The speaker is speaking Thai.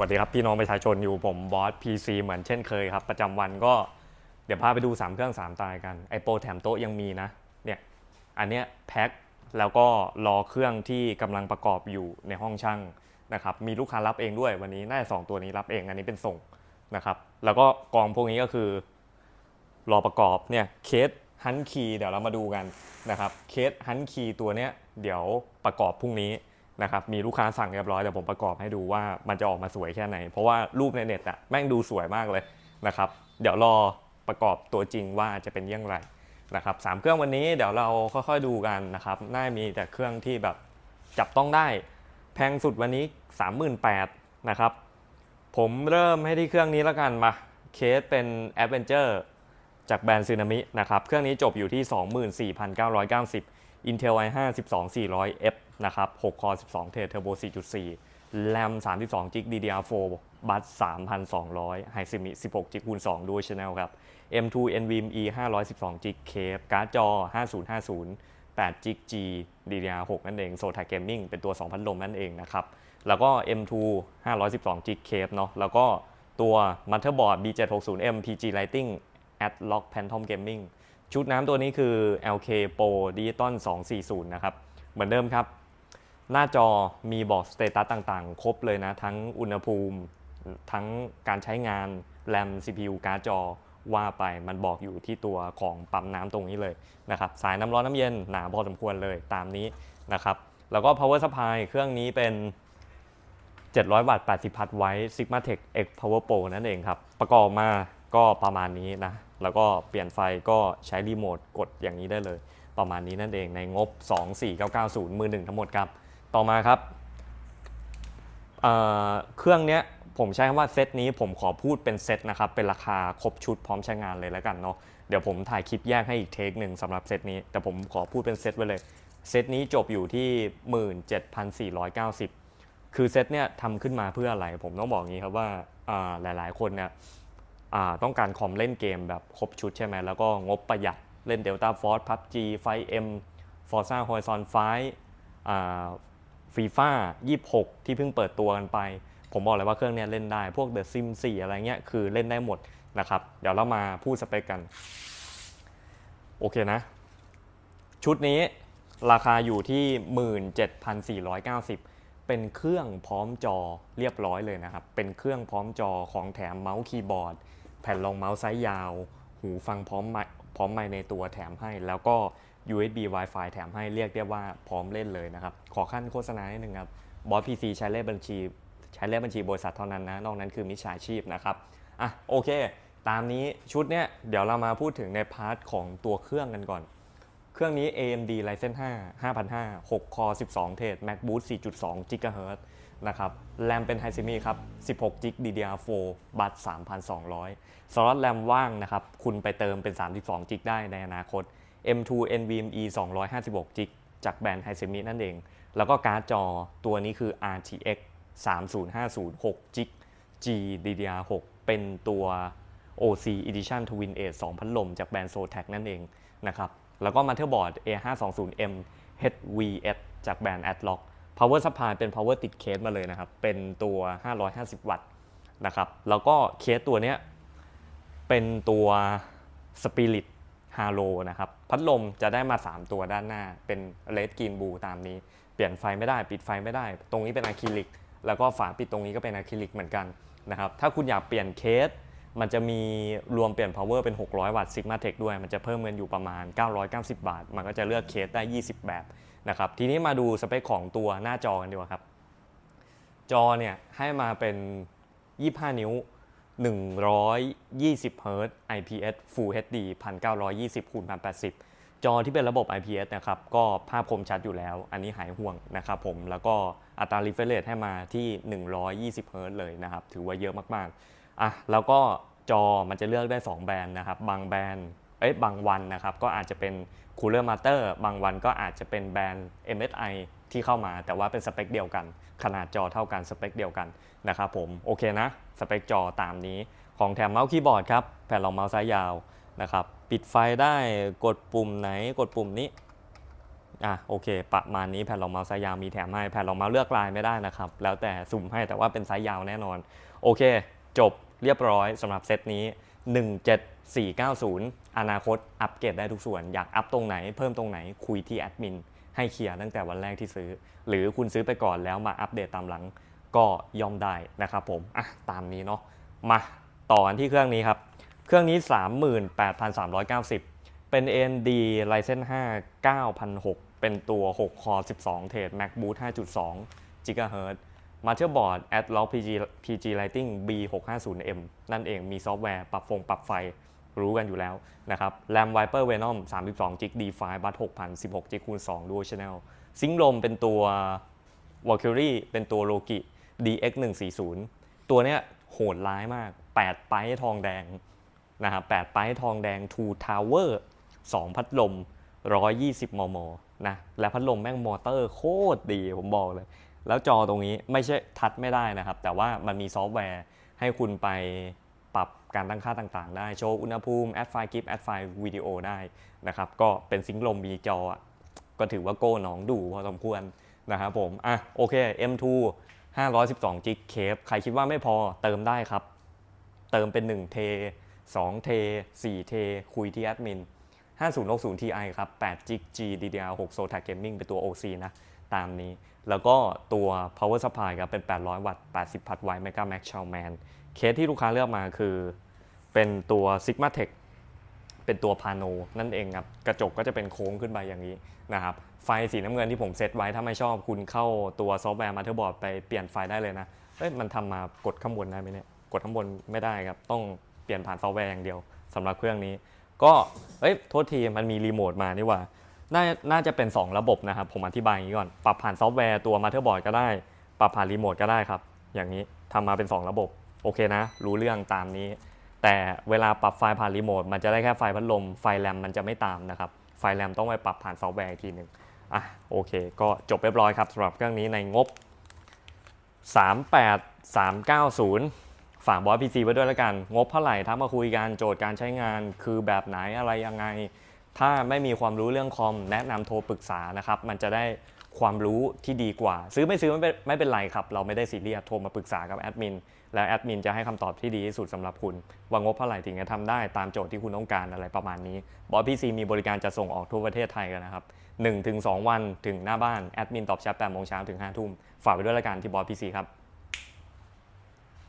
วัสดีครับพี่น้องประชาชนอยู่ผมบอส PC เหมือนเช่นเคยครับ ประจำวันก็เดี๋ยวพาไปดู 3 เครื่อง 3 ตายกัน ไอโปรแถมโต๊ะยังมีนะเนี่ยอันเนี้ยแพ็คแล้วก็รอเครื่องที่กำลังประกอบอยู่ในห้องช่างนะครับมีลูกค้ารับเองด้วยวันนี้น่าจะสองตัวนี้รับเองอันนี้เป็นส่งนะครับแล้วก็กองพวกนี้ก็คือ รอประกอบเนี่ยเคสฮันคีเดี๋ยวเรามาดูกันนะครับเคสฮันคีตัวเนี้ยเดี๋ยวประกอบพรุ่งนี้ นะครับมีลูกค้าสั่งเรียบร้อยเดี๋ยวผมประกอบให้ดูว่ามันจะออกมาสวยแค่ไหน เพราะว่ารูปในเน็ตอะแม่งดูสวยมากเลยนะครับเดี๋ยวรอประกอบตัวจริงว่าจะเป็นยังไงนะครับสามเครื่องวันนี้เดี๋ยวเราค่อยๆดูกันนะครับน่ามีแต่เครื่องที่แบบจับต้องได้ แพงสุดวันนี้ 38,000นะครับผมเริ่มให้ที่เครื่องนี้แล้วกันมาเคสเป็น Adventure จากแบรนด์ซึนามินะครับเครื่องนี้จบอยู่ที่ 24,990 Intel i5 12400F นะครับ6 core 12 t h r e Turbo 4.4 RAM 32 g b DDR4 บัส3,200 h i s i m i 16 g b คูณ2 Dual Channel ครับ M2 NVMe 512 g b Cape การ์ดจอ 5050 8 g b G DDR6 นั่นเอง s o t a Gaming เป็นตัว2พัดลมนั่นเองนะครับ แล้วก็ M2 512 g b Cape เนาะ แล้วก็ตัว Motherboard B760M PG Lighting Adlock Phantom Gaming ชุดน้ำตัวนี้คือ LK Pro Digital 240 นะครับ เหมือนเดิมครับ หน้าจอมีบอกสเตตัสต่างๆ ครบเลยนะ ทั้งอุณหภูมิ ทั้งการใช้งานแรม CPU การ์ดจอว่าไปมันบอกอยู่ที่ตัวของปั๊มน้ำตรงนี้เลยนะครับ สายน้ำร้อนน้ำเย็นหนาพอสมควรเลยตามนี้นะครับ แล้วก็ power supply เครื่องนี้เป็น 700 วัตต์ 80 พัทไว้ Sigmatech X Power Pro นั่นเองครับ ประกอบมา ก็ประมาณนี้นะ แล้วก็เปลี่ยนไฟก็ใช้รีโมทกดอย่างนี้ได้เลย ประมาณนี้นั่นเองในงบ 24990 มือหนึ่งทั้งหมดครับ ต่อมาครับเเครื่องเนี้ยผมใช้คำว่าเซตนี้ผมขอพูดเป็นเซตนะครับ เป็นราคาครบชุดพร้อมใช้งานเลยแล้วกันเนาะเดี๋ยวผมถ่ายคลิปแยกให้อีกเทคหนึ่งสำหรับเซตนี้ แต่ผมขอพูดเป็นเซตไว้เลย เซตนี้จบอยู่ที่ 17,490 คือเซตเนี่ยทำขึ้นมาเพื่ออะไร ผมต้องบอกงี้ครับว่าอ่าหลายๆ คนเนี่ย ต้องการคอมเล่นเกมแบบครบชุดใช่ไหมแล้วก็งบประหยัดเล่น Delta Force PUBG 5M Forza Horizon 5อ่าฟีฟ่า26 ที่เพิ่งเปิดตัวกันไป ผมบอกเลยว่าเครื่องเนี้ยเล่นได้ พวก The Sim 4 อะไรเงี้ยคือเล่นได้หมดนะครับ เดี๋ยวเรามาพูดสเปคกัน โอเคนะ ชุดนี้ราคาอยู่ที่ 17,490 เป็นเครื่องพร้อมจอเรียบร้อยเลยนะครับ เป็นเครื่องพร้อมจอของแถมเมาส์คีย์บอร์ด แผ่นรองเมาส์ไซส์ยาว หูฟังพร้อมไมพร้อมไมในตัวแถมให้ แล้วก็ USB Wi-Fi แถมให้เรียกได้ว่าพร้อมเล่นเลยนะครับ ขอขั้นโฆษณานิดนึงครับบอสพีซีใช้เลขบัญชี ใช้เลขบัญชีบริษัทเท่านั้นนะ นอกนั้นคือมิจฉาชีพนะครับอะโอเค ตามนี้ชุดเนี้ยเดี๋ยวเรามาพูดถึงในพาร์ทของตัวเครื่องกันก่อน เครื่องนี้ AMD Ryzen 5 5005 6 core 12 เทรด MacBoot 4.2 GHz นะครับ แรมเป็น High-Semi ครับ 16 g b DDR4 บัตร3,200 สล็อตแรมว่างนะครับ คุณไปเติมเป็น 32 g b ได้ในอนาคต M2 NVMe 256 g b จากแบรนด์ High-Semi นั่นเอง แล้วก็การ์ดจอตัวนี้คือ RTX 3050 6 g b GDDR6 เป็นตัว OC Edition Twin Edge 2พัดลมจากแบรนด์ Zotac นั่นเองนะครับ แล้วก็ Motherboard A520M HVS จากแบรนด์ Adlock Power Supply เป็น Power ติดเคสมาเลยนะครับ เป็นตัว 550 วัตต์นะครับ แล้วก็เคสตัวเนี้ยเป็นตัว Spirit Halo นะครับ พัดลมจะได้มา 3 ตัวด้านหน้า เป็น Red Green Blue ตามนี้ เปลี่ยนไฟไม่ได้ ปิดไฟไม่ได้ ตรงนี้เป็นอะคริลิก แล้วก็ฝาปิดตรงนี้ก็เป็นอะคริลิกเหมือนกันนะครับ ถ้าคุณอยากเปลี่ยนเคส มันจะมีรวมเปลี่ยน power เป็น 600 วัตต์ Sigma Tech ด้วย มันจะเพิ่มเงินอยู่ประมาณ 990 บาท มันก็จะเลือกเคสได้ 20 แบบนะครับ ทีนี้มาดูสเปคของตัวหน้าจอกันดีกว่าครับ จอเนี่ยให้มาเป็น 25 นิ้ว 120 Hz IPS Full HD 1920คูณ1080 จอที่เป็นระบบ IPS นะครับ ก็ภาพคมชัดอยู่แล้ว อันนี้หายห่วงนะครับผม แล้วก็อัตรา refresh rate ให้มาที่ 120 Hz เลยนะครับ ถือว่าเยอะมากๆอะแล้วก็ จอมันจะเลือกได้ 2 แบรนด์นะครับบางแบรนด์เอ้ยบางวันนะครับก็อาจจะเป็น Cooler Master บางวันก็อาจจะเป็นแบรนด์ MSI ที่เข้ามา แต่ว่าเป็นสเปคเดียวกัน ขนาดจอเท่ากันสเปคเดียวกันนะครับผมโอเคนะสเปคจอตามนี้ของแถมเมาส์คีย์บอร์ดครับแผ่นรองเมาส์ซ้ายยาวนะครับปิดไฟได้กดปุ่มไหนกดปุ่มนี้อะโอเค ประมาณนี้แผ่นรองเมาส์ไซส์ยาวมีแถมให้แผ่นรองเมาส์เลือกลายไม่ได้นะครับ แล้วแต่สุ่มให้แต่ว่าเป็นไซส์ยาวแน่นอน โอเค จบ เรียบร้อยสำหรับเซตนี้ 17490 อนาคตอัปเกรดได้ทุกส่วน อยากอัพตรงไหนเพิ่มตรงไหนคุยที่แอดมินให้เคลียร์ตั้งแต่วันแรกที่ซื้อ หรือคุณซื้อไปก่อนแล้วมาอัปเดตตามหลังก็ย่อมได้นะครับผมอะตามนี้เนาะมาต่อกันที่เครื่องนี้ครับ เครื่องนี้ 38,390 เป็น AMD Ryzen 5 9006 เป็นตัว 6 คอ 12 เทรด MacBook 5.2 GHz Motherboard Atlas PG PG Lighting B650M นั่นเองมีซอฟต์แวร์ปรับฟงปรับไฟรู้กันอยู่แล้วนะครับ RAM Viper Venom 32 g D5 บัต6,000 16 g คูณ2 Dual Channel ซิงลมเป็นตัว Valkyrie เป็นตัว Loki DX 140ตัวเนี้ยโหดร้ายมาก 8 ไปทองแดงนะครับ8ไปทองแดง Two Tower 2 พัดลม 120 มม นะ และพัดลมแม่งมอเตอร์โคตรดีผมบอกเลย แล้วจอตรงนี้ไม่ใช่ทัดไม่ได้นะครับ แต่ว่ามันมีซอฟต์แวร์ให้คุณไปปรับการตั้งค่าต่างๆ ได้ โชว์อุณหภูมิ แอดไฟล์คลิป แอดไฟล์วิดีโอได้นะครับ ก็เป็นซิงค์ลมมีจออะก็ถือว่าโก้หนองดูพอสมควรนะครับผม อะโอเค M2 512 g เคฟใครคิดว่าไม่พอเติมได้ครับ เติมเป็น 1 เท 2 เท 4 เท คุยที่แอดมิน5060 Ti ครับ8 g G DDR6 Zotac Gaming เป็นตัว OC นะ ตามนี้ แล้วก็ตัว power supply ครับเป็น 800 วัตต์ 80 พัดไว Mega Max Chalman เคสที่ลูกค้าเลือกมาคือ เป็นตัว Sigma Tech เป็นตัวพาโนนั่นเองครับ กระจกก็จะเป็นโค้งขึ้นไปอย่างนี้นะครับ ไฟสีน้ำเงินที่ผมเซตไว้ถ้าไม่ชอบคุณเข้าตัวซอฟต์แวร์มาเธอร์บอร์ดไปเปลี่ยนไฟได้เลยนะ เอ้ยมันทำมากดข้างบนได้ไหมเนี่ย กดข้างบนไม่ได้ครับ ต้องเปลี่ยนผ่านซอฟต์แวร์อย่างเดียวสำหรับเครื่องนี้ ก็ เอ้ยโทษทีมันมีรีโมทมานี่ว่า น่าน่าจะเป็น 2 ระบบนะครับ ผมอธิบายอย่างนี้ก่อน ปรับผ่านซอฟต์แวร์ตัวมาเธอร์บอร์ดก็ได้ ปรับผ่านรีโมทก็ได้ครับ อย่างนี้ทำมาเป็น 2 ระบบ โอเคนะ รู้เรื่องตามนี้ แต่เวลาปรับไฟล์ผ่านรีโมทมันจะได้แค่ไฟล์พัดลม ไฟล์แรมมันจะไม่ตามนะครับ ไฟล์แรมต้องไปปรับผ่านซอฟต์แวร์อีกทีหนึ่งอะโอเค ก็จบเรียบร้อยครับสำหรับเครื่องนี้ในงบ 38390 ฝากบอสพีซีไว้ด้วยแล้วกัน งบเท่าไหร่ถ้ามาคุยกัน โจทย์การใช้งานคือแบบไหนอะไรยังไง ถ้าไม่มีความรู้เรื่องคอมแนะนำโทรปรึกษานะครับ มันจะได้ความรู้ที่ดีกว่า ซื้อไม่ซื้อไม่เป็นไม่เป็นไรครับ เราไม่ได้ซีเรียสโทรมาปรึกษากับแอดมินแล้วแอดมินจะให้คำตอบที่ดีที่สุดสำหรับคุณ ว่างบเท่าไหร่ถึงจะทำได้ตามโจทย์ที่คุณต้องการอะไรประมาณนี้บอสพีซีมีบริการจะส่งออกทั่วประเทศไทยกันนะครับ1-2 วันถึงหน้าบ้านแอดมินตอบแชท8โมงเช้าถึง5ทุ่มฝากไว้ด้วยละกันที่บอสพีซีครับ